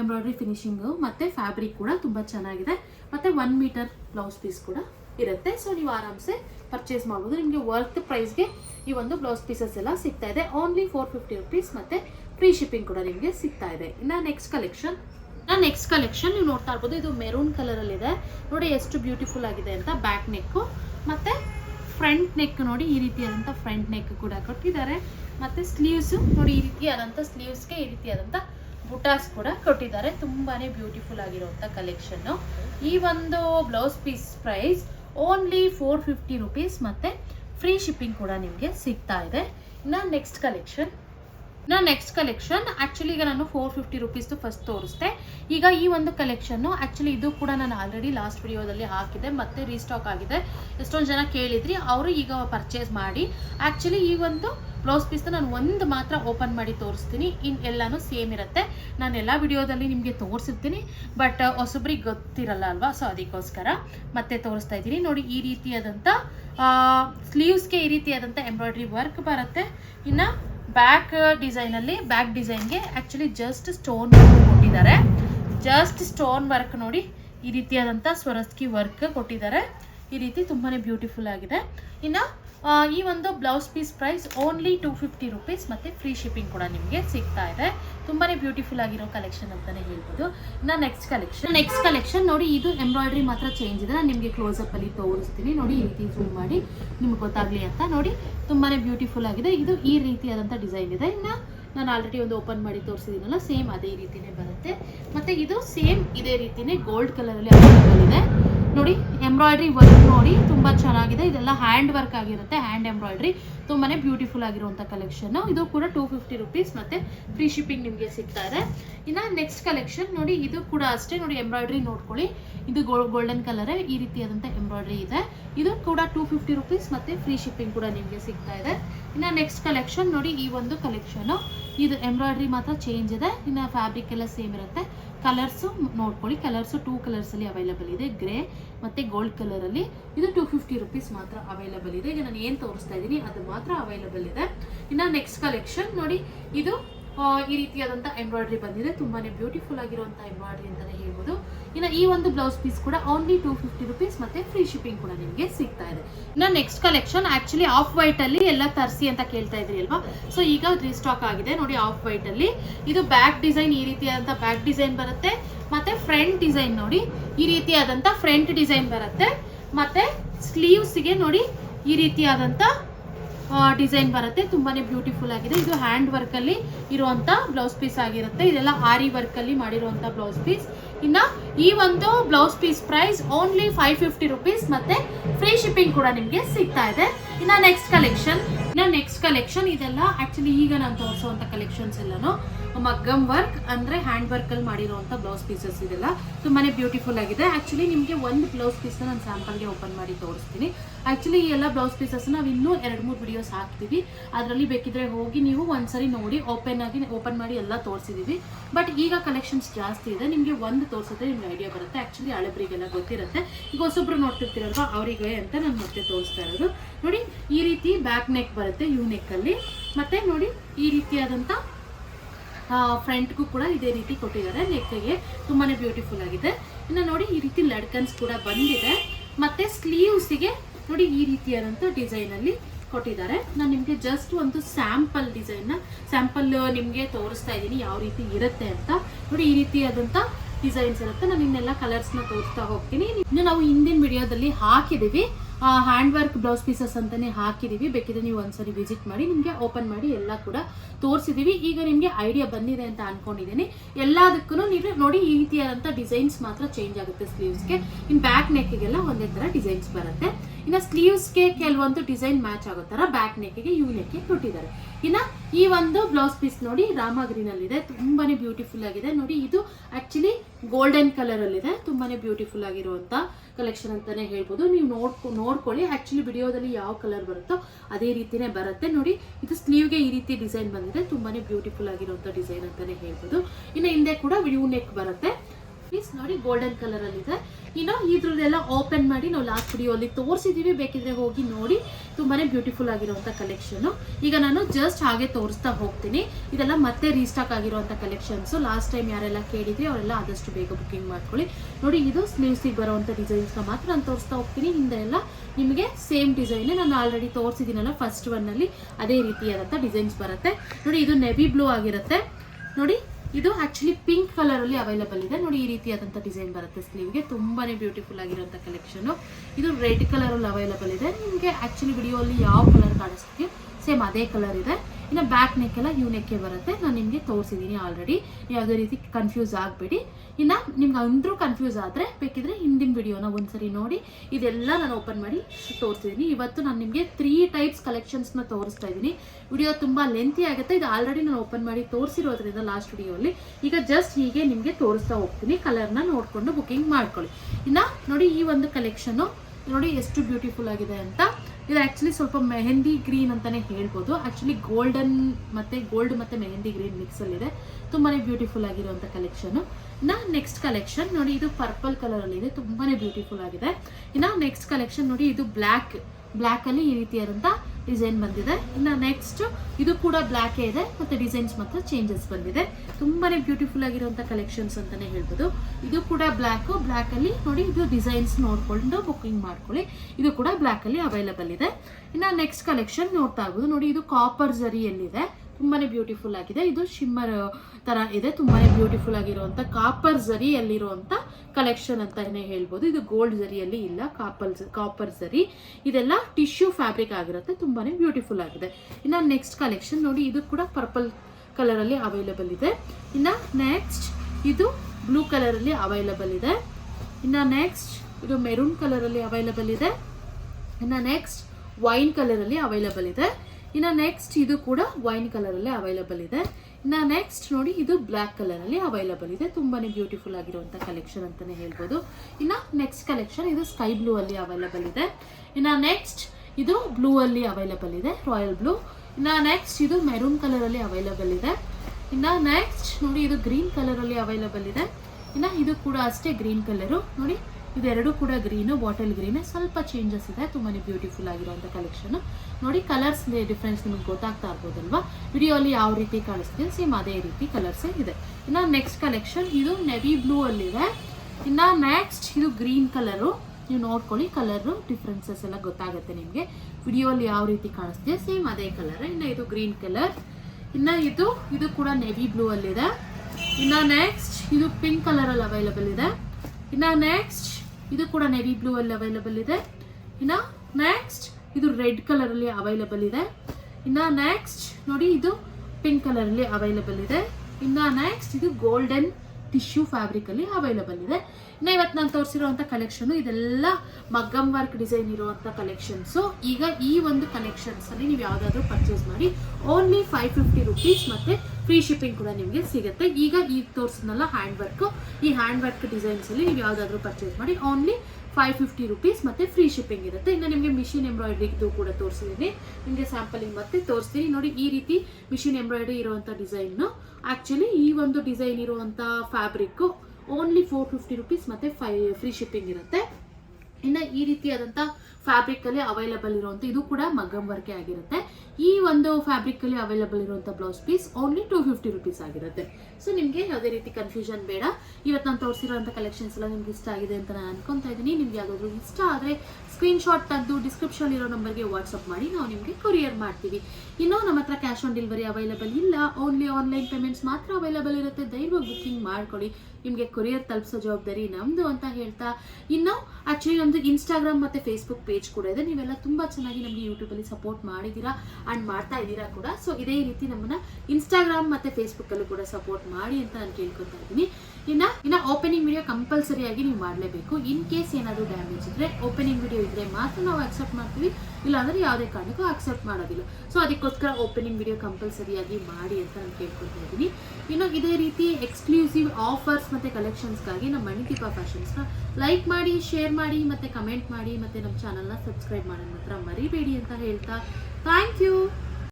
ಎಂಬ್ರಾಯ್ಡ್ರಿ ಫಿನಿಶಿಂಗು ಮತ್ತು ಫ್ಯಾಬ್ರಿಕ್ ಕೂಡ ತುಂಬ ಚೆನ್ನಾಗಿದೆ. ಮತ್ತು ಒನ್ ಮೀಟರ್ ಬ್ಲೌಸ್ ಪೀಸ್ ಕೂಡ ಇರುತ್ತೆ. ಸೊ ನೀವು ಆರಾಮ್ಸೆ ಪರ್ಚೇಸ್ ಮಾಡ್ಬೋದು. ನಿಮಗೆ ವರ್ತ್ ಪ್ರೈಸ್ಗೆ ಈ ಒಂದು ಬ್ಲೌಸ್ ಪೀಸಸ್ ಎಲ್ಲ ಸಿಗ್ತಾ ಇದೆ. ಓನ್ಲಿ ಫೋರ್ ಫಿಫ್ಟಿ ರುಪೀಸ್ ಮತ್ತು ಫ್ರೀ ಶಿಪ್ಪಿಂಗ್ ಕೂಡ ನಿಮಗೆ ಸಿಗ್ತಾ ಇದೆ. ಇನ್ನು ನೆಕ್ಸ್ಟ್ ಕಲೆಕ್ಷನ್ ನಾ ನೆಕ್ಸ್ಟ್ ಕಲೆಕ್ಷನ್ ನೀವು ನೋಡ್ತಾ ಇರ್ಬೋದು. ಇದು ಮೆರೂನ್ ಕಲರಲ್ಲಿದೆ ನೋಡಿ ಎಷ್ಟು ಬ್ಯೂಟಿಫುಲ್ ಆಗಿದೆ ಅಂತ. ಬ್ಯಾಕ್ ನೆಕ್ಕು ಮತ್ತು ಫ್ರಂಟ್ ನೆಕ್ ನೋಡಿ ಈ ರೀತಿಯಾದಂಥ ಫ್ರಂಟ್ ನೆಕ್ ಕೂಡ ಕೊಟ್ಟಿದ್ದಾರೆ. ಮತ್ತು ಸ್ಲೀವ್ಸು ನೋಡಿ ಈ ರೀತಿಯಾದಂಥ ಸ್ಲೀವ್ಸ್ಗೆ ಈ ರೀತಿಯಾದಂಥ ಬುಟಾಸ್ ಕೂಡ ಕೊಟ್ಟಿದ್ದಾರೆ. ತುಂಬಾನೇ ಬ್ಯೂಟಿಫುಲ್ ಆಗಿರುವಂಥ ಕಲೆಕ್ಷನ್ನು ಈ ಒಂದು blouse piece price only four fifty rupees ಮತ್ತು ಫ್ರೀ ಶಿಪ್ಪಿಂಗ್ ಕೂಡ ನಿಮಗೆ ಸಿಗ್ತಾ ಇದೆ. ಇನ್ನು ನೆಕ್ಸ್ಟ್ ಕಲೆಕ್ಷನ್ ನಾ ನೆಕ್ಸ್ಟ್ ಕಲೆಕ್ಷನ್ ಆ್ಯಕ್ಚುಲಿ ಈಗ ನಾನು ಫೋರ್ ಫಿಫ್ಟಿ ರುಪೀಸ್ದು ಫಸ್ಟ್ ತೋರಿಸ್ದೆ. ಈಗ ಈ ಒಂದು ಕಲೆಕ್ಷನ್ನು ಆ್ಯಕ್ಚುಲಿ ಇದು ಕೂಡ ನಾನು ಆಲ್ರೆಡಿ ಲಾಸ್ಟ್ ವಿಡಿಯೋದಲ್ಲಿ ಹಾಕಿದೆ, ಮತ್ತೆ ರೀಸ್ಟಾಕ್ ಆಗಿದೆ. ಎಷ್ಟೊಂದು ಜನ ಕೇಳಿದ್ರಿ, ಅವರು ಈಗ ಪರ್ಚೇಸ್ ಮಾಡಿ ಆ್ಯಕ್ಚುಲಿ ಈ ಒಂದು ಬ್ಲೌಸ್ ಪೀಸ್ನ ನಾನು ಒಂದು ಮಾತ್ರ ಓಪನ್ ಮಾಡಿ ತೋರಿಸ್ತೀನಿ. ಇನ್ನು ಎಲ್ಲನೂ ಸೇಮ್ ಇರುತ್ತೆ. ನಾನು ಎಲ್ಲ ವಿಡಿಯೋದಲ್ಲಿ ನಿಮಗೆ ತೋರಿಸಿರ್ತೀನಿ ಬಟ್ ಹೊಸಬ್ರಿಗೆ ಗೊತ್ತಿರಲ್ಲ ಅಲ್ವಾ ಸೊ ಅದಕ್ಕೋಸ್ಕರ ಮತ್ತೆ ತೋರಿಸ್ತಾ ಇದ್ದೀನಿ. ನೋಡಿ, ಈ ರೀತಿಯಾದಂಥ ಸ್ಲೀವ್ಸ್ಗೆ ಈ ರೀತಿಯಾದಂಥ ಎಂಬ್ರಾಯ್ಡ್ರಿ ವರ್ಕ್ ಬರುತ್ತೆ. ಇನ್ನು ಬ್ಯಾಕ್ ಡಿಸೈನಲ್ಲಿ ಬ್ಯಾಕ್ ಡಿಸೈನ್ಗೆ ಆ್ಯಕ್ಚುಲಿ ಜಸ್ಟ್ ಸ್ಟೋನ್ ಕೊಟ್ಟಿದ್ದಾರೆ. ಜಸ್ಟ್ ಸ್ಟೋನ್ ವರ್ಕ್ ನೋಡಿ ಈ ರೀತಿಯಾದಂಥ ಸ್ವರಸ್ಕಿ ವರ್ಕ್ ಕೊಟ್ಟಿದ್ದಾರೆ. ಈ ರೀತಿ ತುಂಬಾ ಬ್ಯೂಟಿಫುಲ್ ಆಗಿದೆ. ಇನ್ನು ಈ ಒಂದು blouse piece price only two fifty rupees ಮತ್ತು ಫ್ರೀ ಶಿಪ್ಪಿಂಗ್ ಕೂಡ ನಿಮಗೆ ಸಿಗ್ತಾ ಇದೆ. ತುಂಬಾ ಬ್ಯೂಟಿಫುಲ್ ಆಗಿರೋ ಕಲೆಕ್ಷನ್ ಅಂತಲೇ ಹೇಳ್ಬೋದು. ಇನ್ನು ನೆಕ್ಸ್ಟ್ ಕಲೆಕ್ಷನ್ ನೆಕ್ಸ್ಟ್ ಕಲೆಕ್ಷನ್ ನೋಡಿ ಇದು ಎಂಬ್ರಾಯ್ಡ್ರಿ ಮಾತ್ರ ಚೇಂಜ್ ಇದೆ. ನಾನು ನಿಮಗೆ ಕ್ಲೋಸಪ್ಪಲ್ಲಿ ತೋರಿಸ್ತೀನಿ. ನೋಡಿ ಈ ರೀತಿ ಜೂಮ್ ಮಾಡಿ. ನಿಮ್ಗೆ ಗೊತ್ತಾಗಲಿ ಅಂತ ನೋಡಿ. ತುಂಬಾ ಬ್ಯೂಟಿಫುಲ್ ಆಗಿದೆ. ಇದು ಈ ರೀತಿಯಾದಂಥ ಡಿಸೈನ್ ಇದೆ. ಇನ್ನು ನಾನು ಆಲ್ರೆಡಿ ಒಂದು ಓಪನ್ ಮಾಡಿ ತೋರಿಸಿದ್ದೀನಲ್ಲ ಸೇಮ್ ಅದೇ ರೀತಿನೇ ಬರುತ್ತೆ. ಮತ್ತು ಇದು ಸೇಮ್ ಇದೇ ರೀತಿಯೇ ಗೋಲ್ಡ್ ಕಲರಲ್ಲಿ ಅವೈಲೇಬಲ್ ಇದೆ. ನೋಡಿ ಎಂಬ್ರಾಯ್ಡ್ರಿ ವರ್ಕ್ ನೋಡಿ ತುಂಬ ಚೆನ್ನಾಗಿದೆ. ಇದೆಲ್ಲ ಹ್ಯಾಂಡ್ ವರ್ಕ್ ಆಗಿರುತ್ತೆ ಹ್ಯಾಂಡ್ ಎಂಬ್ರಾಯ್ಡ್ರಿ ತುಂಬಾ ಬ್ಯೂಟಿಫುಲ್ ಆಗಿರುವಂಥ ಕಲೆಕ್ಷನ್ ಇದು ಕೂಡ ಟೂ ಫಿಫ್ಟಿ ರುಪೀಸ್ ಮತ್ತೆ ಫ್ರೀ ಶಿಪ್ಪಿಂಗ್ ನಿಮಗೆ ಸಿಗ್ತಾ ಇದೆ ಇನ್ನು ನೆಕ್ಸ್ಟ್ ಕಲೆಕ್ಷನ್ ನೋಡಿ, ಇದು ಕೂಡ ಅಷ್ಟೇ ನೋಡಿ ಎಂಬ್ರಾಯ್ಡ್ರಿ ನೋಡ್ಕೊಳ್ಳಿ. ಇದು ಗೋಲ್ಡನ್ ಕಲರ್ ಈ ರೀತಿಯಾದಂಥ ಎಂಬ್ರಾಯ್ಡ್ರಿ ಇದೆ. ಇದು ಕೂಡ ಟೂ ಫಿಫ್ಟಿ ರುಪೀಸ್ ಮತ್ತೆ ಫ್ರೀ ಶಿಪ್ಪಿಂಗ್ ಕೂಡ ನಿಮಗೆ ಸಿಗ್ತಾ ಇದೆ. ಇನ್ನ ನೆಕ್ಸ್ಟ್ ಕಲೆಕ್ಷನ್ ನೋಡಿ, ಈ ಒಂದು ಕಲೆಕ್ಷನು ಇದು ಎಂಬ್ರಾಯ್ಡ್ರಿ ಮಾತ್ರ ಚೇಂಜ್ ಇದೆ. ಇನ್ನು ಫ್ಯಾಬ್ರಿಕ್ ಎಲ್ಲ ಸೇಮ್ ಇರುತ್ತೆ. ಕಲರ್ಸು ನೋಡ್ಕೊಳ್ಳಿ. ಕಲರ್ಸು ಟೂ ಕಲರ್ಸಲ್ಲಿ ಅವೈಲಬಲ್ ಇದೆ. ಗ್ರೇ ಮತ್ತು ಗೋಲ್ಡ್ ಕಲರಲ್ಲಿ ಇದು ಟೂ ಫಿಫ್ಟಿ ರುಪೀಸ್ ಮಾತ್ರ ಅವೈಲಬಲ್ ಇದೆ. ಈಗ ನಾನು ಏನು ತೋರಿಸ್ತಾ ಇದ್ದೀನಿ, ಅದು ಮಾತ್ರ ಅವೈಲಬಲ್ ಇದೆ. ಇನ್ನು ನೆಕ್ಸ್ಟ್ ಕಲೆಕ್ಷನ್ ನೋಡಿ, ಇದು ಈ ರೀತಿಯಾದಂಥ ಎಂಬ್ರಾಯ್ಡ್ರಿ ಬಂದಿದೆ. ತುಂಬಾ ಬ್ಯೂಟಿಫುಲ್ ಆಗಿರುವಂಥ ಎಂಬ್ರಾಯ್ಡ್ರಿ ಅಂತಲೇ ಹೇಳ್ಬೋದು. ಇನ್ನು ಈ ಒಂದು ಬ್ಲೌಸ್ ಪೀಸ್ ಕೂಡ ಓನ್ಲಿ ಟೂ ಫಿಫ್ಟಿ ರುಪೀಸ್ ಮತ್ತೆ ಫ್ರೀ ಶಿಪ್ಪಿಂಗ್ ಕೂಡ ನಿಮಗೆ ಸಿಗ್ತಾ ಇದೆ. ಇನ್ನು ನೆಕ್ಸ್ಟ್ ಕಲೆಕ್ಷನ್ ಆ್ಯಕ್ಚುಲಿ ಆಫ್ ವೈಟಲ್ಲಿ ಎಲ್ಲ ತರಿಸಿ ಅಂತ ಕೇಳ್ತಾ ಇದ್ರಿ ಅಲ್ವಾ? ಸೊ ಈಗ ರೀಸ್ಟಾಕ್ ಆಗಿದೆ. ನೋಡಿ ಆಫ್ ವೈಟಲ್ಲಿ ಇದು ಬ್ಯಾಕ್ ಡಿಸೈನ್ ಈ ರೀತಿಯಾದಂಥ ಬ್ಯಾಕ್ ಡಿಸೈನ್ ಬರುತ್ತೆ. ಮತ್ತೆ ಫ್ರಂಟ್ ಡಿಸೈನ್ ನೋಡಿ, ಈ ರೀತಿಯಾದಂಥ ಫ್ರಂಟ್ ಡಿಸೈನ್ ಬರುತ್ತೆ. ಮತ್ತೆ ಸ್ಲೀವ್ಸ್ಗೆ ನೋಡಿ, ಈ ರೀತಿಯಾದಂಥ ಡಿಸೈನ್ ಬರುತ್ತೆ. ತುಂಬಾನೇ ಬ್ಯೂಟಿಫುಲ್ ಆಗಿದೆ. ಇದು ಹ್ಯಾಂಡ್ ವರ್ಕ್ ಅಲ್ಲಿ ಇರುವಂತ ಬ್ಲೌಸ್ ಪೀಸ್ ಆಗಿರುತ್ತೆ. ಇದೆಲ್ಲ ಆರಿ ವರ್ಕ್ ಅಲ್ಲಿ ಮಾಡಿರುವಂತ ಬ್ಲೌಸ್ ಪೀಸ್ ಇನ್ನ ಈ ಒಂದು blouse piece price only five fifty rupees ಮತ್ತೆ ಫ್ರೀ ಶಿಪ್ಪಿಂಗ್ ಕೂಡ ನಿಮಗೆ ಸಿಗ್ತಾ ಇದೆ. ಇನ್ನ ನೆಕ್ಸ್ಟ್ ಕಲೆಕ್ಷನ್ ಇನ್ನ ನೆಕ್ಸ್ಟ್ ಕಲೆಕ್ಷನ್ ಇದೆಲ್ಲ ಆಕ್ಚುಲಿ ಈಗ ನಾನು ತೋರಿಸುವಂತ ಕಲೆಕ್ಷನ್ಸ್ ಎಲ್ಲಾನು. ಮಗ್ಗಮ್ ವರ್ಕ್ ಅಂದ್ರೆ ಹ್ಯಾಂಡ್ ವರ್ಕ್ ಅಲ್ಲಿ ಮಾಡಿರುವಂತ ಬ್ಲೌಸ್ ಪೀಸಸ್ ಇದೆಲ್ಲ. ತುಂಬಾನೇ ಬ್ಯೂಟಿಫುಲ್ ಆಗಿದೆ. ಆಕ್ಚುಲಿ ನಿಮಗೆ ಒಂದು ಬ್ಲೌಸ್ ಪೀಸ್ ನಾನು ಸ್ಯಾಂಪಲ್ಗೆ ಓಪನ್ ಮಾಡಿ ತೋರಿಸ್ತೀನಿ. ಆಕ್ಚುಲಿ ಈ ಎಲ್ಲ ಬ್ಲೌಸ್ ಪೀಸಸ್ ನಾವು ಇನ್ನೂ ಎರಡು ಮೂರು ವಿಡಿಯೋಸ್ ಹಾಕ್ತೀವಿ. ಅದರಲ್ಲಿ ಬೇಕಿದ್ರೆ ಹೋಗಿ ನೀವು ಒಂದ್ಸರಿ ನೋಡಿ ಓಪನ್ ಆಗಿ ಓಪನ್ ಮಾಡಿ ಎಲ್ಲ ತೋರಿಸಿದೀವಿ. ಬಟ್ ಈಗ ಕಲೆಕ್ಷನ್ಸ್ ಜಾಸ್ತಿ ಇದೆ. ನಿಮಗೆ ಒಂದು ತೋರಿಸಿದ್ರೆ ನಿಮ್ಗೆ ಐಡಿಯಾ ಬರುತ್ತೆ. ಆಕ್ಚುಲಿ ಹಳಬ್ರಿಗೆಲ್ಲ ಗೊತ್ತಿರುತ್ತೆ. ಈಗ ಹೊಸೊಬ್ರು ನೋಡ್ತಿರ್ತೀರಲ್ವ, ಅವರಿಗೆ ಅಂತ ನಾನು ಮತ್ತೆ ತೋರಿಸ್ತಾ ಇರೋದು. ನೋಡಿ, ಈ ರೀತಿ ಬ್ಯಾಕ್ ನೆಕ್ ಬರುತ್ತೆ ಯು ನೆಕ್ ಅಲ್ಲಿ. ಮತ್ತೆ ನೋಡಿ, ಈ ರೀತಿಯಾದಂಥ ಫ್ರಂಟ್ಗೂ ಕೂಡ ಇದೇ ರೀತಿ ಕೊಟ್ಟಿದ್ದಾರೆ. ನೆಕ್ಗೆ ತುಂಬಾನೇ ಬ್ಯೂಟಿಫುಲ್ ಆಗಿದೆ. ಇನ್ನು ನೋಡಿ ಈ ರೀತಿ ಲಡ್ಕನ್ಸ್ ಕೂಡ ಬಂದಿದೆ. ಮತ್ತೆ ಸ್ಲೀವ್ಸಿಗೆ ನೋಡಿ ಈ ರೀತಿಯಾದಂಥ ಡಿಸೈನಲ್ಲಿ ಕೊಟ್ಟಿದ್ದಾರೆ. ನಾನು ನಿಮಗೆ ಜಸ್ಟ್ ಒಂದು ಸ್ಯಾಂಪಲ್ ಡಿಸೈನ್ನ ಸ್ಯಾಂಪಲ್ ನಿಮಗೆ ತೋರಿಸ್ತಾ ಇದ್ದೀನಿ ಯಾವ ರೀತಿ ಇರುತ್ತೆ ಅಂತ. ನೋಡಿ ಈ ರೀತಿಯಾದಂಥ ಡಿಸೈನ್ಸ್ ಇರುತ್ತೆ. ನಾನು ಇನ್ನೆಲ್ಲ ಕಲರ್ಸ್ನ ತೋರಿಸ್ತಾ ಹೋಗ್ತೀನಿ. ಇನ್ನು ನಾವು ಹಿಂದಿನ ವಿಡಿಯೋದಲ್ಲಿ ಹಾಕಿದ್ದೀವಿ ಹ್ಯಾಂಡ್ ವರ್ಕ್ ಬ್ಲೌಸ್ ಪೀಸಸ್ ಅಂತಾನೆ ಹಾಕಿದೀವಿ. ಬೇಕಿದ್ರೆ ನೀವು ಒಂದ್ಸರಿ ವಿಸಿಟ್ ಮಾಡಿ, ನಿಮಗೆ ಓಪನ್ ಮಾಡಿ ಎಲ್ಲ ಕೂಡ ತೋರಿಸಿದೀವಿ. ಈಗ ನಿಮಗೆ ಐಡಿಯಾ ಬಂದಿದೆ ಅಂತ ಅನ್ಕೊಂಡಿದ್ದೀನಿ. ಎಲ್ಲದಕ್ಕೂ ನೀವು ನೋಡಿ ಈ ರೀತಿಯಾದಂಥ ಡಿಸೈನ್ಸ್ ಮಾತ್ರ ಚೇಂಜ್ ಆಗುತ್ತೆ ಸ್ಲೀವ್ಸ್ಗೆ ಇನ್ನು ಬ್ಯಾಕ್ ನೆಕ್ಗೆಲ್ಲ ಒಂದೇ ಥರ ಡಿಸೈನ್ಸ್ ಬರುತ್ತೆ. ಇನ್ನು ಸ್ಲೀವ್ಸ್ಗೆ ಕೆಲವೊಂದು ಡಿಸೈನ್ ಮ್ಯಾಚ್ ಆಗೋ ಥರ ಬ್ಯಾಕ್ ನೆಕ್ಗೆ ಯು ನೆಕ್ಗೆ ಕೊಟ್ಟಿದ್ದಾರೆ. ಇನ್ನು ಈ ಒಂದು ಬ್ಲೌಸ್ ಪೀಸ್ ನೋಡಿ ರಾಮ ಇದೆ ತುಂಬಾನೇ ಬ್ಯೂಟಿಫುಲ್ ಆಗಿದೆ. ನೋಡಿ, ಇದು ಆ್ಯಕ್ಚುಲಿ ಗೋಲ್ಡನ್ ಕಲರ್ ಅಲ್ಲಿ ಇದೆ ತುಂಬಾನೇ ಬ್ಯೂಟಿಫುಲ್ ಆಗಿರುವಂತ ಕಲೆಕ್ಷನ್ ಅಂತಾನೆ ಹೇಳ್ಬೋದು. ನೀವು ನೋಡ್ಕೊ, ನೋಡ್ಕೊಳ್ಳಿ. ಆ್ಯಕ್ಚುಲಿ ವಿಡಿಯೋದಲ್ಲಿ ಯಾವ ಕಲರ್ ಬರುತ್ತೋ ಅದೇ ರೀತಿನೇ ಬರುತ್ತೆ. ನೋಡಿ, ಇದು ಸ್ಲೀವ್ಗೆ ಈ ರೀತಿ ಡಿಸೈನ್ ಬಂದಿದೆ. ತುಂಬಾನೇ ಬ್ಯೂಟಿಫುಲ್ ಆಗಿರುವಂತ ಡಿಸೈನ್ ಅಂತಾನೆ ಹೇಳ್ಬೋದು. ಇನ್ನು ಹಿಂದೆ ಕೂಡ ವಿಡಿಯೋ ನೆಕ್ ಬರುತ್ತೆ. ಪೀಸ್ ನೋಡಿ ಗೋಲ್ಡನ್ ಕಲರ್ ಅಲ್ಲಿ ಇದೆ. ಇನ್ನು ಇದ್ರದ್ದೆಲ್ಲ ಓಪನ್ ಮಾಡಿ ನಾವು ಲಾಸ್ಟ್ ಅಲ್ಲಿ ತೋರಿಸಿದೀವಿ. ಬೇಕಿದ್ರೆ ಹೋಗಿ ನೋಡಿ. ತುಂಬಾನೇ ಬ್ಯೂಟಿಫುಲ್ ಆಗಿರುವಂತ ಕಲೆಕ್ಷನ್ ಈಗ ನಾನು ಜಸ್ಟ್ ಹಾಗೆ ತೋರಿಸ್ತಾ ಹೋಗ್ತೀನಿ. ಇದೆಲ್ಲ ಮತ್ತೆ ರೀಸ್ಟಾಕ್ ಆಗಿರುವಂತ ಕಲೆಕ್ಷನ್ಸ್ ಲಾಸ್ಟ್ ಟೈಮ್ ಯಾರೆಲ್ಲ ಕೇಳಿದ್ರಿ ಅವರೆಲ್ಲ ಆದಷ್ಟು ಬೇಗ ಬುಕಿಂಗ್ ಮಾಡ್ಕೊಳ್ಳಿ. ನೋಡಿ, ಇದು ಸ್ಲೀವ್ಸಿಗೆ ಬರುವಂತ ಡಿಸೈನ್ಸ್ನ ಮಾತ್ರ ನಾನು ತೋರಿಸ್ತಾ ಹೋಗ್ತೀನಿ. ಹಿಂದೆ ಎಲ್ಲ ನಿಮಗೆ ಸೇಮ್ ಡಿಸೈನ್ ನಾನು ಆಲ್ರೆಡಿ ತೋರಿಸಿದ್ದೀನಲ್ಲ ಫಸ್ಟ್ ಒನ್ನಲ್ಲಿ ಅದೇ ರೀತಿಯಾದಂಥ ಡಿಸೈನ್ಸ್ ಬರುತ್ತೆ. ನೋಡಿ, ಇದು ನೆವಿ ಬ್ಲೂ ಆಗಿರುತ್ತೆ. ನೋಡಿ ಇದು ಆಕ್ಚುಲಿ ಪಿಂಕ್ ಕಲರ್ ಅಲ್ಲಿ ಅವೈಲಬಲ್ ಇದೆ. ನೋಡಿ, ಈ ರೀತಿಯಾದಂಥ ಡಿಸೈನ್ ಬರುತ್ತೆ ಸ್ಲೀವ್ಗೆ ತುಂಬಾನೇ ಬ್ಯೂಟಿಫುಲ್ ಆಗಿರುವಂಥ ಕಲೆಕ್ಷನ್ ಇದು ರೆಡ್ ಕಲರ್ ಅಲ್ಲಿ ಅವೈಲಬಲ್ ಇದೆ. ನಿಮಗೆ ಆಕ್ಚುಲಿ ವಿಡಿಯೋ ಅಲ್ಲಿ ಯಾವ ಕಲರ್ ಕಾಣಿಸ್ತೀವಿ ಸೇಮ್ ಅದೇ ಕಲರ್ ಇದೆ. ಇನ್ನು ಬ್ಯಾಕ್ ನೆಕ್ ಎಲ್ಲ ಯು ನೆಕ್ಕೆ ಬರುತ್ತೆ. ನಾನು ನಿಮಗೆ ತೋರಿಸಿದ್ದೀನಿ ಆಲ್ರೆಡಿ ಯಾವುದೇ ರೀತಿ ಕನ್ಫ್ಯೂಸ್ ಆಗಬೇಡಿ. ಇನ್ನು ನಿಮ್ಗೆ ಅಂದ್ರೂ ಕನ್ಫ್ಯೂಸ್ ಆದರೆ ಬೇಕಿದ್ರೆ ಹಿಂದಿನ ವಿಡಿಯೋನ ಒಂದ್ಸರಿ ನೋಡಿ. ಇದೆಲ್ಲ ನಾನು ಓಪನ್ ಮಾಡಿ ತೋರಿಸಿದ್ದೀನಿ ಇವತ್ತು ನಾನು ನಿಮಗೆ ತ್ರೀ ಟೈಪ್ಸ್ ಕಲೆಕ್ಷನ್ಸ್ನ ತೋರಿಸ್ತಾ ಇದ್ದೀನಿ ವಿಡಿಯೋ ತುಂಬ ಲೆಂತಿ ಆಗುತ್ತೆ. ಇದು ಆಲ್ರೆಡಿ ನಾನು ಓಪನ್ ಮಾಡಿ ತೋರಿಸಿರೋದ್ರಿಂದ ಲಾಸ್ಟ್ ವಿಡಿಯೋಲಿ ಈಗ ಜಸ್ಟ್ ಹೀಗೆ ನಿಮಗೆ ತೋರಿಸ್ತಾ ಹೋಗ್ತೀನಿ. ಕಲರ್ನ ನೋಡಿಕೊಂಡು ಬುಕಿಂಗ್ ಮಾಡ್ಕೊಳ್ಳಿ. ಇನ್ನು ನೋಡಿ ಈ ಒಂದು ಕಲೆಕ್ಷನ್ನು ನೋಡಿ ಎಷ್ಟು ಬ್ಯೂಟಿಫುಲ್ ಆಗಿದೆ ಅಂತ. ಇದು ಆ್ಯಕ್ಚುಲಿ ಸ್ವಲ್ಪ ಮೆಹಂದಿ ಗ್ರೀನ್ ಅಂತಲೇ ಹೇಳ್ಬೋದು. ಆ್ಯಕ್ಚುಲಿ ಗೋಲ್ಡನ್ ಮತ್ತು ಗೋಲ್ಡ್ ಮತ್ತು ಮೆಹಂದಿ ಗ್ರೀನ್ ಮಿಕ್ಸಲ್ಲಿದೆ ತುಂಬಾ ಬ್ಯೂಟಿಫುಲ್ ಆಗಿರುವಂಥ ಕಲೆಕ್ಷನು ನಾ ನೆಕ್ಸ್ಟ್ ಕಲೆಕ್ಷನ್ ನೋಡಿ ಇದು ಪರ್ಪಲ್ ಕಲರಲ್ಲಿ ಇದೆ ತುಂಬಾ ಬ್ಯೂಟಿಫುಲ್ ಆಗಿದೆ. ಇನ್ನು ನೆಕ್ಸ್ಟ್ ಕಲೆಕ್ಷನ್ ನೋಡಿ ಇದು ಬ್ಲ್ಯಾಕ್ ಬ್ಲ್ಯಾಕಲ್ಲಿ ಈ ರೀತಿಯಾದಂಥ ಡಿಸೈನ್ ಬಂದಿದೆ. ಇನ್ನು ನೆಕ್ಸ್ಟ್ ಇದು ಕೂಡ ಬ್ಲ್ಯಾಕೇ ಇದೆ ಮತ್ತು ಡಿಸೈನ್ಸ್ ಮಾತ್ರ ಚೇಂಜಸ್ ಬಂದಿದೆ. ತುಂಬಾ ಬ್ಯೂಟಿಫುಲ್ ಆಗಿರುವಂಥ ಕಲೆಕ್ಷನ್ಸ್ ಅಂತಲೇ ಹೇಳ್ಬೋದು. ಇದು ಕೂಡ ಬ್ಲ್ಯಾಕು ಬ್ಲ್ಯಾಕಲ್ಲಿ ನೋಡಿ ಇದು ಡಿಸೈನ್ಸ್ ನೋಡಿಕೊಂಡು ಬುಕ್ಕಿಂಗ್ ಮಾಡ್ಕೊಳ್ಳಿ. ಇದು ಕೂಡ ಬ್ಲ್ಯಾಕಲ್ಲಿ ಅವೈಲಬಲ್ ಇದೆ. ಇನ್ನು ನೆಕ್ಸ್ಟ್ ಕಲೆಕ್ಷನ್ ನೋಡ್ತಾ ಇರ್ಬೋದು. ನೋಡಿ ಇದು ಕಾಪರ್ ಜರಿಯಲ್ಲಿದೆ ತುಂಬಾನೇ ಬ್ಯೂಟಿಫುಲ್ ಆಗಿದೆ. ಇದು ಶಿಮ್ಮರ್ ತರ ಇದೆ. ತುಂಬಾ ಬ್ಯೂಟಿಫುಲ್ ಆಗಿರುವಂತ ಕಾಪರ್ ಝರಿಯಲ್ಲಿರುವಂಥ ಕಲೆಕ್ಷನ್ ಅಂತಾನೆ ಹೇಳ್ಬೋದು. ಇದು ಗೋಲ್ಡ್ ಝರಿಯಲ್ಲಿ ಇಲ್ಲ. ಕಾಪಲ್ ಕಾಪರ್ ಝರಿ ಇದೆಲ್ಲ ಟಿಶ್ಯೂ ಫ್ಯಾಬ್ರಿಕ್ ಆಗಿರುತ್ತೆ. ತುಂಬಾನೇ ಬ್ಯೂಟಿಫುಲ್ ಆಗಿದೆ. ಇನ್ನು ನೆಕ್ಸ್ಟ್ ಕಲೆಕ್ಷನ್ ನೋಡಿ, ಇದು ಕೂಡ ಪರ್ಪಲ್ ಕಲರ್ ಅಲ್ಲಿ ಅವೈಲಬಲ್ ಇದೆ. ಇನ್ನ ನೆಕ್ಸ್ಟ್ ಇದು ಬ್ಲೂ ಕಲರ್ ಅಲ್ಲಿ ಅವೈಲಬಲ್ ಇದೆ. ಇನ್ನ ನೆಕ್ಸ್ಟ್ ಇದು ಮೆರೂನ್ ಕಲರ್ ಅಲ್ಲಿ ಅವೈಲಬಲ್ ಇದೆ. ಇನ್ನು ನೆಕ್ಸ್ಟ್ ವೈನ್ ಕಲರಲ್ಲಿ ಅವೈಲಬಲ್ ಇದೆ. ಇನ್ನು ನೆಕ್ಸ್ಟ್ ಇದು ಕೂಡ ವೈನ್ ಕಲರಲ್ಲಿ ಅವೈಲಬಲ್ ಇದೆ. ಇನ್ನು ನೆಕ್ಸ್ಟ್ ನೋಡಿ ಇದು ಬ್ಲ್ಯಾಕ್ ಕಲರಲ್ಲಿ ಅವೈಲಬಲ್ ಇದೆ. ತುಂಬಾನೇ ಬ್ಯೂಟಿಫುಲ್ ಆಗಿರುವಂಥ ಕಲೆಕ್ಷನ್ ಅಂತಲೇ ಹೇಳ್ಬೋದು. ಇನ್ನು ನೆಕ್ಸ್ಟ್ ಕಲೆಕ್ಷನ್ ಇದು ಸ್ಕೈ ಬ್ಲೂ ಅಲ್ಲಿ ಅವೈಲಬಲ್ ಇದೆ. ಇನ್ನು ನೆಕ್ಸ್ಟ್ ಇದು ಬ್ಲೂ ಅಲ್ಲಿ ಅವೈಲಬಲ್ ಇದೆ ರಾಯಲ್ ಬ್ಲೂ ಇನ್ನು ನೆಕ್ಸ್ಟ್ ಇದು ಮೆರೂನ್ ಕಲರಲ್ಲಿ ಅವೈಲಬಲ್ ಇದೆ. ಇನ್ನು ನೆಕ್ಸ್ಟ್ ನೋಡಿ ಇದು ಗ್ರೀನ್ ಕಲರಲ್ಲಿ ಅವೈಲಬಲ್ ಇದೆ. ಇನ್ನು ಇದು ಕೂಡ ಅಷ್ಟೇ ಗ್ರೀನ್ ಕಲರು ನೋಡಿ ಇದೆರಡು ಕೂಡ ಗ್ರೀನು ಬಾಟಲ್ ಗ್ರೀನ್ ಸ್ವಲ್ಪ ಚೇಂಜಸ್ ಇದೆ. ತುಂಬಾ ಬ್ಯೂಟಿಫುಲ್ ಆಗಿರುವಂತ ಕಲೆಕ್ಷನ್ ನೋಡಿ ಕಲರ್ಸ್ ಡಿಫ್ರೆನ್ಸ್ ನಿಮಗೆ ಗೊತ್ತಾಗ್ತಾ ಇರ್ಬೋದಲ್ವಾ? ಅಲ್ಲಿ ಯಾವ ರೀತಿ ಕಾಣಿಸ್ತೀನಿ ಸೇಮ್ ಅದೇ ರೀತಿ ಕಲರ್ಸೇ ಇದೆ. ಇನ್ನು ನೆಕ್ಸ್ಟ್ ಕಲೆಕ್ಷನ್ ಇದು ನೆವಿ ಬ್ಲೂ ಅಲ್ಲಿದೆ. ಇನ್ನು ನೆಕ್ಸ್ಟ್ ಇದು ಗ್ರೀನ್ ಕಲರು ನೀವು ನೋಡ್ಕೊಳ್ಳಿ ಕಲರು ಡಿಫ್ರೆನ್ಸಸ್ ಎಲ್ಲ ಗೊತ್ತಾಗುತ್ತೆ ನಿಮಗೆ. ವಿಡಿಯೋಲ್ಲಿ ಯಾವ ರೀತಿ ಕಾಣಿಸ್ತೀವಿ ಸೇಮ್ ಅದೇ ಕಲರ್ ಇನ್ನು ಇದು ಗ್ರೀನ್ ಕಲರ್ ಇನ್ನು ಇದು ಇದು ಕೂಡ ನೆವಿ ಬ್ಲೂ ಅಲ್ಲಿದೆ. ಇನ್ನು ನೆಕ್ಸ್ಟ್ ಇದು ಪಿಂಕ್ ಕಲರಲ್ಲಿ ಅವೈಲಬಲ್ ಇದೆ. ಇನ್ನು ನೆಕ್ಸ್ಟ್ ಇದು ಕೂಡ ನೆವಿ ಬ್ಲೂ ಅಲ್ಲಿ ಅವೈಲಬಲ್ ಇದೆ. ಇನ್ನು ನೆಕ್ಸ್ಟ್ ಇದು ರೆಡ್ ಕಲರಲ್ಲಿ ಅವೈಲಬಲ್ ಇದೆ. ಇನ್ನು ನೆಕ್ಸ್ಟ್ ನೋಡಿ ಇದು ಪಿಂಕ್ ಕಲರಲ್ಲಿ ಅವೈಲಬಲ್ ಇದೆ. ಇನ್ನು ನೆಕ್ಸ್ಟ್ ಇದು ಗೋಲ್ಡನ್ ಟಿಶ್ಯೂ ಫ್ಯಾಬ್ರಿಕಲ್ಲಿ ಅವೈಲಬಲ್ ಇದೆ. ಇನ್ನು ಇವತ್ತು ನಾನು ತೋರಿಸಿರುವಂಥ ಕಲೆಕ್ಷನ್ ಇದೆಲ್ಲ ಮಗ್ಗಮ್ ವರ್ಕ್ ಡಿಸೈನ್ ಇರುವಂಥ ಕಲೆಕ್ಷನ್ಸು ಈಗ ಈ ಒಂದು ಕಲೆಕ್ಷನ್ಸಲ್ಲಿ ನೀವು ಯಾವುದಾದ್ರೂ ಪರ್ಚೇಸ್ ಮಾಡಿ ಓನ್ಲಿ ಫೈವ್ ಫಿಫ್ಟಿ ರುಪೀಸ್ ಮತ್ತೆ ಫ್ರೀ ಶಿಪ್ಪಿಂಗ್ ಕೂಡ ನಿಮಗೆ ಸಿಗುತ್ತೆ. ಈಗ ಈಗ ತೋರಿಸಿದ್ನಲ್ಲ ಹ್ಯಾಂಡ್ ವರ್ಕ್ ಈ ಹ್ಯಾಂಡ್ ವರ್ಕ್ ಡಿಸೈನ್ಸ್ ಅಲ್ಲಿ ನೀವು ಯಾವುದಾದ್ರೂ ಪರ್ಚೇಸ್ ಮಾಡಿ ಓನ್ಲಿ ಫೈವ್ ಫಿಫ್ಟಿ ರುಪೀಸ್ ಮತ್ತೆ ಫ್ರೀ ಶಿಪ್ಪಿಂಗ್ ಇರುತ್ತೆ. ಇನ್ನು ನಿಮಗೆ ಮಿಷಿನ್ ಎಂಬ್ರಾಯ್ಡ್ರಿದು ಕೂಡ ತೋರಿಸಿದ್ದೀನಿ. ನಿಮಗೆ ಸ್ಯಾಂಪಲಿಂಗ್ ಮತ್ತೆ ತೋರಿಸ್ತೀನಿ. ನೋಡಿ, ಈ ರೀತಿ ಮಿಷಿನ್ ಎಂಬ್ರಾಯ್ಡ್ರಿ ಇರುವಂಥ ಡಿಸೈನ್ನು ಆ್ಯಕ್ಚುಲಿ ಈ ಒಂದು ಡಿಸೈನ್ ಇರುವಂಥ fabric only four fifty rupees ಮತ್ತೆ ಫೈ ಫ್ರೀ ಶಿಪ್ಪಿಂಗ್ ಇರುತ್ತೆ. ಇನ್ನು ಈ ರೀತಿಯಾದಂಥ ಫ್ಯಾಬ್ರಿಕ್ ಅಲ್ಲಿ ಅವೈಲಬಲ್ ಇರುವಂಥ ಇದು ಕೂಡ ಮಗ್ಗಮ್ ವರ್ಕೆ ಆಗಿರುತ್ತೆ. ಈ ಒಂದು ಫ್ಯಾಬ್ರಿಕ್ ಅಲ್ಲಿ ಅವೈಲಬಲ್ ಇರುವಂಥ blouse piece only two fifty rupees ಆಗಿರುತ್ತೆ. ಸೊ ನಿಮಗೆ ಯಾವುದೇ ರೀತಿ ಕನ್ಫ್ಯೂಷನ್ ಬೇಡ. ಇವತ್ತು ನಾನು ತೋರಿಸಿರೋಂಥ ಕಲೆಕ್ಷನ್ಸ್ ಎಲ್ಲ ನಿಮ್ಗೆ ಇಷ್ಟ ಆಗಿದೆ ಅಂತ ನಾನು ಅನ್ಕೊಂತಾ ಇದ್ದೀನಿ. ನಿಮ್ಗೆ ಯಾವುದಾದ್ರೂ ಇಷ್ಟ ಆದರೆ ಸ್ಕ್ರೀನ್ಶಾಟ್ ತೆಗೆದು ಡಿಸ್ಕ್ರಿಪ್ಷನ್ ಇರೋ ನಂಬರ್ಗೆ ವಾಟ್ಸಪ್ ಮಾಡಿ, ನಾವು ನಿಮಗೆ ಕೊರಿಯರ್ ಮಾಡ್ತೀವಿ. ಇನ್ನೂ ನಮ್ಮ ಹತ್ರ ಕ್ಯಾಶ್ ಆನ್ ಡೆಲಿವರಿ ಅವೈಲಬಲ್ ಇಲ್ಲ. ಓನ್ಲಿ ಆನ್ಲೈನ್ ಪೇಮೆಂಟ್ಸ್ ಮಾತ್ರ ಅವೈಲಬಲ್ ಇರುತ್ತೆ. ದಯವಾಗಿ ಬುಕ್ಕಿಂಗ್ ಮಾಡ್ಕೊಳ್ಳಿ. ನಿಮಗೆ ಕೊರಿಯರ್ ತಲುಪಿಸೋ ಜವಾಬ್ದಾರಿ ನಮ್ಮದು ಅಂತ ಹೇಳ್ತಾ, ಇನ್ನು ಆ್ಯಕ್ಚುಲಿ ನಮ್ಮದು ಇನ್ಸ್ಟಾಗ್ರಾಮ್ ಮತ್ತು ಫೇಸ್ಬುಕ್ ಪೇಜ್ ಕೂಡ ಇದೆ. ನೀವೆಲ್ಲ ತುಂಬ ಚೆನ್ನಾಗಿ ನಮಗೆ ಯೂಟ್ಯೂಬಲ್ಲಿ ಸಪೋರ್ಟ್ ಮಾಡಿದ್ದೀರಾ ಆ್ಯಂಡ್ ಮಾಡ್ತಾ ಇದ್ದೀರಾ ಕೂಡ. ಸೊ ಇದೇ ರೀತಿ ನಮ್ಮನ್ನ ಇನ್ಸ್ಟಾಗ್ರಾಮ್ ಮತ್ತು ಫೇಸ್ಬುಕ್ಕಲ್ಲೂ ಕೂಡ ಸಪೋರ್ಟ್ ಮಾಡಿ ಅಂತ ನಾನು ಕೇಳ್ಕೊತಾ ಇದ್ದೀನಿ. ಇನ್ನು ಇನ್ನು ಓಪನಿಂಗ್ ವಿಡಿಯೋ ಕಂಪಲ್ಸರಿಯಾಗಿ ನೀವು ಮಾಡಲೇಬೇಕು. ಇನ್ ಕೇಸ್ ಏನಾದರೂ ಡ್ಯಾಮೇಜ್ ಇದ್ದರೆ ಓಪನಿಂಗ್ ವಿಡಿಯೋ ಇದ್ದರೆ ಮಾತ್ರ ನಾವು ಅಕ್ಸೆಪ್ಟ್ ಮಾಡ್ತೀವಿ. ಇಲ್ಲಾಂದರೆ ಯಾವುದೇ ಕಾರಣಕ್ಕೂ ಅಕ್ಸೆಪ್ಟ್ ಮಾಡೋದಿಲ್ಲ. ಸೊ ಅದಕ್ಕೋಸ್ಕರ ಓಪನಿಂಗ್ ವಿಡಿಯೋ ಕಂಪಲ್ಸರಿಯಾಗಿ ಮಾಡಿ ಅಂತ ನಾನು ಕೇಳ್ಕೊಳ್ತಾ ಇದ್ದೀನಿ. ಇನ್ನು ಇದೇ ರೀತಿ ಎಕ್ಸ್ಕ್ಲೂಸಿವ್ ಆಫರ್ಸ್ ಮತ್ತು ಕಲೆಕ್ಷನ್ಸ್ಗಾಗಿ ನಮ್ಮ ಮಣಿದೀಪ ಫ್ಯಾಷನ್ಸ್ನ ಲೈಕ್ ಮಾಡಿ ಶೇರ್ ಮಾಡಿ, ಮತ್ತು ಕಮೆಂಟ್ ಮಾಡಿ, ಮತ್ತು ನಮ್ಮ ಚಾನಲ್ನ ಸಬ್ಸ್ಕ್ರೈಬ್ ಮಾಡೋದು ಮಾತ್ರ ಮರಿಬೇಡಿ ಅಂತ ಹೇಳ್ತಾ. Thank you